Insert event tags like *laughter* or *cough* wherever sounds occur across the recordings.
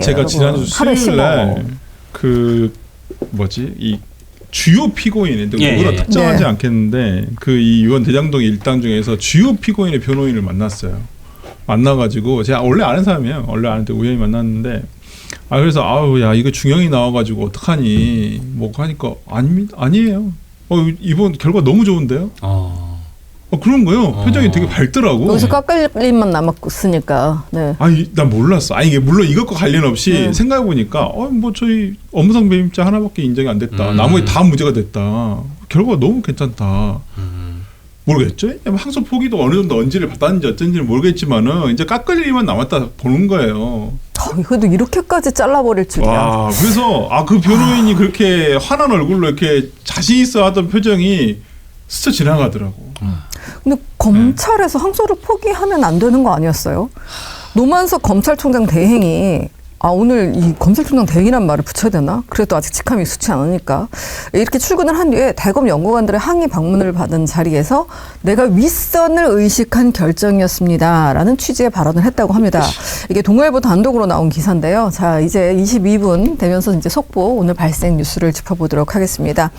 제가 여러분. 지난주 수요일 15. 날그 뭐지 이 주요 피고인인데 예, 누구나 예. 특정하지 네. 않겠는데 그이 의원 대장동 일당 중에서 주요 피고인의 변호인을 만났어요. 만나가지고 제가 원래 아는 사람이에요. 원래 아는데 우연히 만났는데 아 그래서 아우 야 이거 중형이 나와가지고 어떡하니 뭐 하니까 아니 아니에요. 어 이번 결과 너무 좋은데요. 어. 어 그런 거요. 어. 표정이 되게 밝더라고. 여기서 깎을림만 남았으니까. 네. 아니 난 몰랐어. 아니 이게 물론 이것과 관련 없이 네. 생각해 보니까 어 뭐 저희 업무상 배임자 하나밖에 인정이 안 됐다. 음. 나머지 다 무죄가 됐다. 결과가 너무 괜찮다. 음. 모르겠죠. 항소 포기도 어느 정도 언지를 받았는지 어쩐지는 모르겠지만은 이제 깎을 일만 남았다 보는 거예요. 어, 이것도 이렇게까지 잘라버릴 줄이야. 와 그래서 아 그 변호인이 그렇게 환한 얼굴로 이렇게 자신 있어 하던 표정이 스쳐 지나가더라고. 근데 검찰에서 항소를 포기하면 안 되는 거 아니었어요? 노만석 검찰총장 대행이 아 오늘 이 검찰총장 대행이란 말을 붙여야 되나? 그래도 아직 직함이 익숙치 않으니까 이렇게 출근을 한 뒤에 대검 연구관들의 항의 방문을 받은 자리에서 내가 윗선을 의식한 결정이었습니다라는 취지의 발언을 했다고 합니다. 이게 동아일보 단독으로 나온 기사인데요. 자 이제 22분 되면서 이제 속보 오늘 발생 뉴스를 짚어보도록 하겠습니다.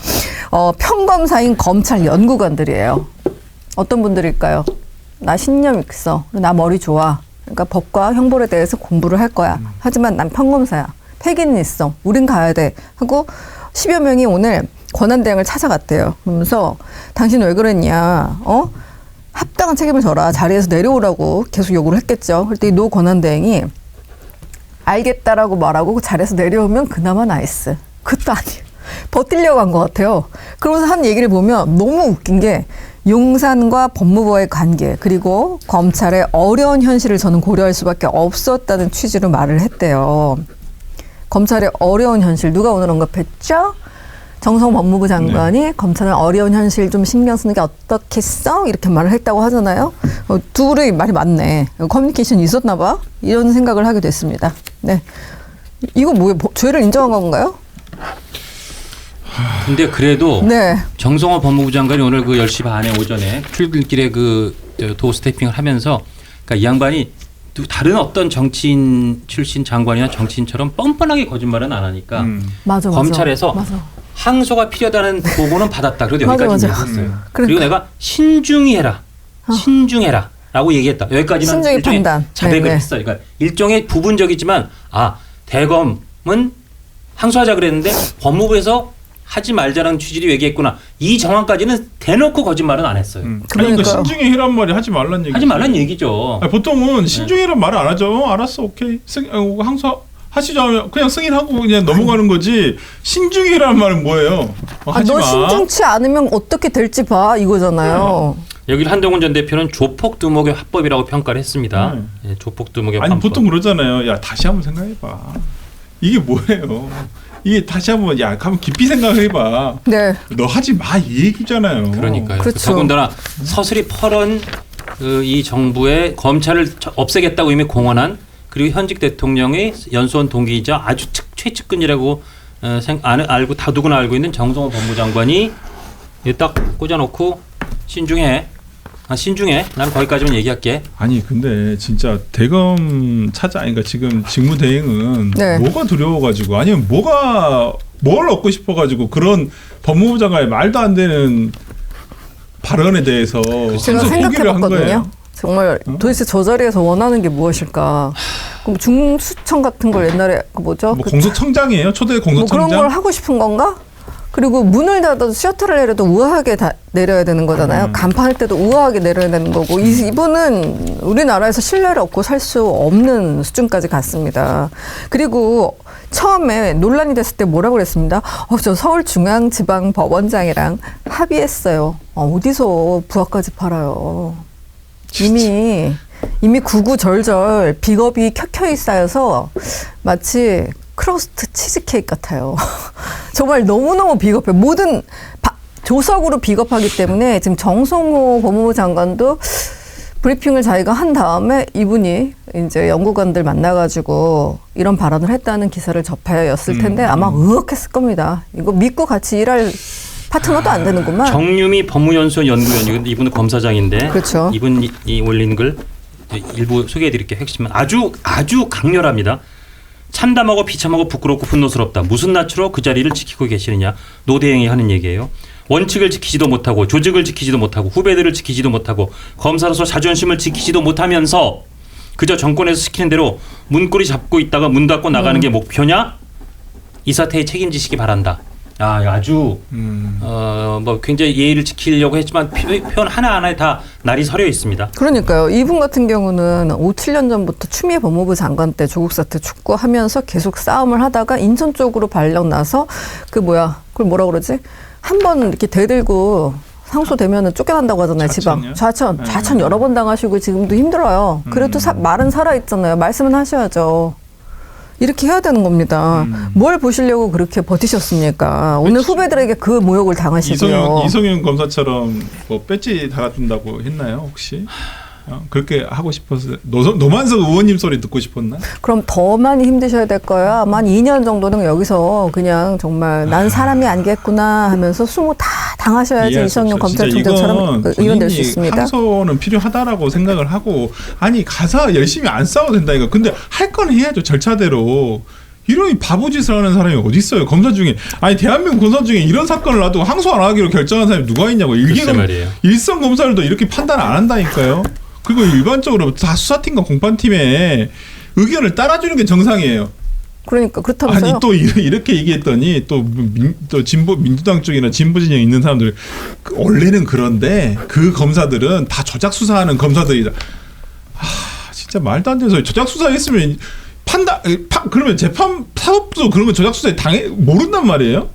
어, 평검사인 검찰 연구관들이에요. 어떤 분들일까요? 나 신념 있어. 나 머리 좋아. 그러니까 법과 형벌에 대해서 공부를 할 거야. 하지만 난 평검사야. 패기는 있어. 우린 가야 돼. 하고 10여 명이 오늘 권한대행을 찾아갔대요. 그러면서 당신 왜 그랬냐? 어? 합당한 책임을 져라. 자리에서 내려오라고 계속 요구를 했겠죠. 그때 이노 권한대행이 알겠다라고 말하고 그 자리에서 내려오면 그나마 나이스. 그것도 아니에요. *laughs* 버틸려고 한 것 같아요. 그러면서 한 얘기를 보면 너무 웃긴 게 용산과 법무부의 관계 그리고 검찰의 어려운 현실을 저는 고려할 수밖에 없었다는 취지로 말을 했대요. 검찰의 어려운 현실 누가 오늘 언급했죠? 정성 법무부 장관이 검찰의 어려운 현실 좀 신경 쓰는 게 어떻겠어? 이렇게 말을 했다고 하잖아요. 어, 둘이 말이 맞네. 커뮤니케이션이 있었나 봐. 이런 생각을 하게 됐습니다. 네. 이거 뭐예요? 뭐, 죄를 인정한 건가요? 근데 그래도 네. 정성호 법무부 장관이 오늘 그 10시 반에 오전에 출근길에 그도 스태핑을 하면서 그러니까 이 양반이 또 다른 어떤 정치인 출신 장관이나 정치인처럼 뻔뻔하게 거짓말은 안 하니까 음. 맞아, 맞아. 검찰에서 맞아. 항소가 필요하다는 보고는 받았다. 그래도 맞아, 여기까지 맞아. 얘기했어요. 음. 그리고 그러니까. 내가 신중히 해라. 신중해라. 라고 얘기했다. 여기까지는 신중히 일종의 판단. 자백을 네, 네. 했어요. 그러니까 일종의 부분적이지만 아 대검은 항소하자 그랬는데 법무부에서 하지 말자는 취지로 얘기했구나. 이 정황까지는 대놓고 거짓말은 안 했어요. 음. 아니 그 그러니까요. 신중히 해란 말이 하지 말란 얘기. 하지 말란 얘기죠. 아니, 보통은 신중히란 말을 안 하죠. 어, 알았어, 오케이. 승, 어, 항소 하시죠 하면 그냥 승인하고 그냥 넘어가는 거지. 신중히란 말은 뭐예요? 어, 아, 하지 너 마. 신중치 않으면 어떻게 될지 봐 이거잖아요. 여기를 한동훈 전 대표는 조폭 두목의 화법이라고 평가를 했습니다. 예, 조폭 두목의 아니 화법. 보통 그러잖아요. 야 다시 한번 생각해봐. 이게 뭐예요? 이게 다시 한번 야 한번 깊이 생각해봐. 네. 너 하지 마 이 얘기잖아요. 그러니까요. 그렇죠. 더군다나 서슬이 퍼런 그 이 정부의 검찰을 저- 없애겠다고 이미 공언한 그리고 현직 대통령의 연수원 동기이자 아주 측, 최측근이라고 어, 생, 아, 알고 다 누구나 알고 있는 정성호 법무장관이 이딱 꽂아놓고 신중해. 아, 신중해. 난 거기까지만 얘기할게. 아니 근데 진짜 대검 차장 그러니까 지금 직무 대행은 네. 뭐가 두려워가지고 아니면 뭐가 뭘 얻고 싶어가지고 그런 법무부 장관의 말도 안 되는 발언에 대해서 제가 포기를 한 생각해봤거든요. 정말 어? 도대체 저 자리에서 원하는 게 무엇일까? 그럼 중수청 같은 걸 옛날에 그 뭐죠? 뭐 그 공소청장이에요? 초대 뭐 그런 공소청장? 걸 하고 싶은 건가? 그리고 문을 닫아도 셔터를 내려도 우아하게 다 내려야 되는 거잖아요. 음. 간판할 때도 우아하게 내려야 되는 거고 이, 이분은 우리나라에서 신뢰를 얻고 살 수 없는 수준까지 갔습니다. 그리고 처음에 논란이 됐을 때 뭐라고 그랬습니다. 어, 저 서울중앙지방법원장이랑 합의했어요. 어, 어디서 부하까지 팔아요. 이미 이미 구구절절 비겁이 켜켜이 쌓여서 마치 크러스트 치즈케이크 같아요. *laughs* 정말 너무너무 비겁해. 모든 바- 조석으로 비겁하기 때문에 지금 정성호 법무부 장관도 브리핑을 자기가 한 다음에 이분이 이제 연구관들 만나가지고 이런 발언을 했다는 기사를 접하였을 텐데 음. 아마 의혹했을 겁니다. 이거 믿고 같이 일할 파트너도 안 되는구만. 정유미 법무연수원 연구위원 이분은 검사장인데 그렇죠. 이분이 이 올리는 글 일부 소개해드릴게요. 핵심은 아주 아주 강렬합니다. 참담하고 비참하고 부끄럽고 분노스럽다. 무슨 낯으로 그 자리를 지키고 계시느냐. 노대행이 하는 얘기예요. 원칙을 지키지도 못하고 조직을 지키지도 못하고 후배들을 지키지도 못하고 검사로서 자존심을 지키지도 못하면서 그저 정권에서 시키는 대로 문고리 잡고 있다가 문 닫고 나가는 게 목표냐? 이 사태에 책임지시기 바란다. 아, 아주 음. 어, 뭐 굉장히 예의를 지키려고 했지만 표- 표현 하나 하나에 다 날이 서려 있습니다. 그러니까요. 이분 같은 경우는 5, 7년 전부터 추미애 법무부 장관 때 조국 사태 축구하면서 계속 싸움을 하다가 인천 쪽으로 발령 나서 그 뭐야 그걸 뭐라 그러지? 한 번 이렇게 대들고 상소되면은 쫓겨난다고 하잖아요. 지방 좌천 네. 좌천 여러 번 당하시고 지금도 힘들어요. 그래도 사- 말은 살아 있잖아요. 말씀은 하셔야죠. 이렇게 해야 되는 겁니다. 음. 뭘 보시려고 그렇게 버티셨습니까? 오늘 후배들에게 그 모욕을 당하시고요. 이성윤 이성윤 검사처럼 뭐 배지 달아준다고 했나요 혹시? 어, 그렇게 하고 싶어서 노, 노만석 의원님 소리 듣고 싶었나? 그럼 더 많이 힘드셔야 될 거예요. 아마 한 2년 정도는 여기서 그냥 정말 난 사람이 아니겠구나 하면서 수모 다 당하셔야지. 진짜 검찰총장처럼 의원 될 수 있습니다. 항소는 필요하다라고 생각을 하고 아니 가서 열심히 안 싸워도 된다 이거 근데 할 건 해야죠 절차대로 이런 바보짓을 하는 사람이 어디 있어요 검사 중에 아니 대한민국 검사 중에 이런 사건을 놔두고 항소 안 하기로 결정한 사람이 누가 있냐고 일개검. 일선 검사들도 이렇게 판단 안 한다니까요 그리고 일반적으로 다 수사팀과 공판팀에 의견을 따라주는 게 정상이에요 그러니까 그렇다면서요. 아니 또 이렇게, 얘기했더니 또, 민, 또 진보 민주당 쪽이나 진보 진영 있는 사람들 그 원래는 그런데 그 검사들은 다 조작 수사하는 검사들이다. 아 진짜 말도 안 되는 소리. 조작 수사했으면 판단 파, 그러면 재판 사법도 그런 거 조작 수사에 당해 모른단 말이에요.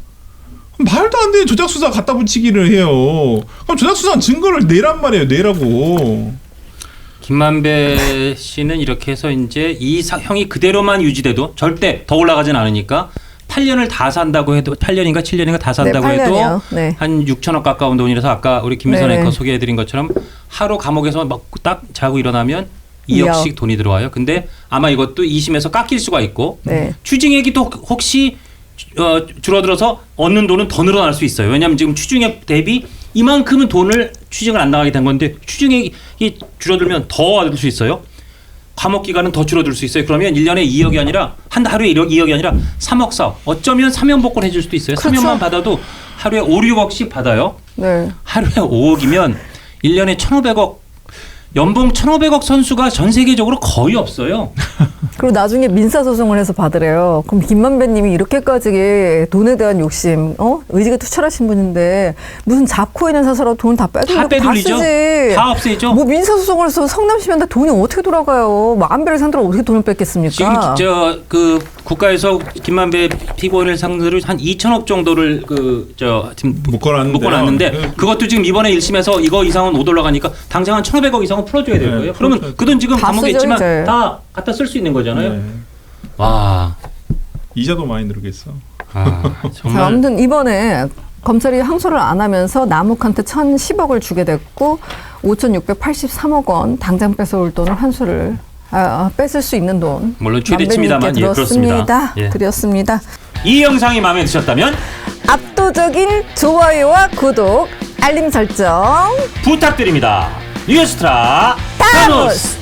말도 안 되는 조작 수사 갖다 붙이기를 해요. 그럼 조작 수사한 증거를 내란 말이에요. 내라고. 김만배 씨는 이렇게 해서 이제 이 사 형이 그대로만 유지돼도 절대 더 올라가진 않으니까 8년을 다 산다고 해도 8년인가 7년인가 다 산다고 네, 해도 8년이요. 네. 한 6천억 가까운 돈이라서 아까 우리 네네. 앵커 소개해드린 것처럼 하루 감옥에서 막 딱 자고 일어나면 이억. 2억씩 돈이 들어와요. 근데 아마 이것도 2심에서 깎일 수가 있고 네. 추징액이 또 혹시 어, 줄어들어서 얻는 돈은 더 늘어날 수 있어요. 왜냐하면 지금 추징액 대비 이만큼은 돈을 추징을 안 나가게 된 건데 추징액이 줄어들면 더 얻을 수 있어요. 감옥 기간은 더 줄어들 수 있어요. 그러면 1년에 2억이 아니라 한 하루에 1억, 2억이 아니라 3억 4억. 어쩌면 3년 복권 해줄 수도 있어요. 그렇죠. 3년만 받아도 하루에 5, 6억씩 받아요. 네. 하루에 5억이면 1년에 1,500억. 연봉 1,500억 선수가 전 세계적으로 거의 없어요. *laughs* 그리고 나중에 민사 소송을 해서 받으래요. 그럼 김만배님이 이렇게까지 돈에 대한 욕심, 어 의지가 투철하신 분인데 무슨 잡코인을 사서라도 돈다다 빼돌리고 다, 빼돌리죠. 쓰지. 다 없애죠. 뭐 민사 소송을 해서 성남시면 돈이 어떻게 돌아가요? 뭐 안배를 산다고 어떻게 돈을 뺐겠습니까? 지금 저그 국가에서 김만배 피고인을 상대로 한 2천억 정도를 그 저 지금 묶어놨는데 묶어놨는데 그것도 지금 이번에 1심에서 이거 이상은 못 올라가니까 당장 한 1,500억 이상은 풀어줘야 될 네, 거예요. 그러면 그 돈 지금 다 감옥에 있지만 이제. 다 갖다 쓸 수 있는 거잖아요. 네. 와, 이자도 많이 늘겠어. 아, 자, 정말 아무튼 이번에 검찰이 항소를 안 하면서 남욱한테 1,010억을 주게 됐고 5,683억 원 당장 뺏어올 돈을 환수를 아, 아, 뺏을 수 있는 돈 물론 최대치입니다만 예, 그렇습니다. 예. 드렸습니다. 이 영상이 마음에 드셨다면 압도적인 좋아요와 구독, 알림 설정. 부탁드립니다. 뉴스트라! 타노스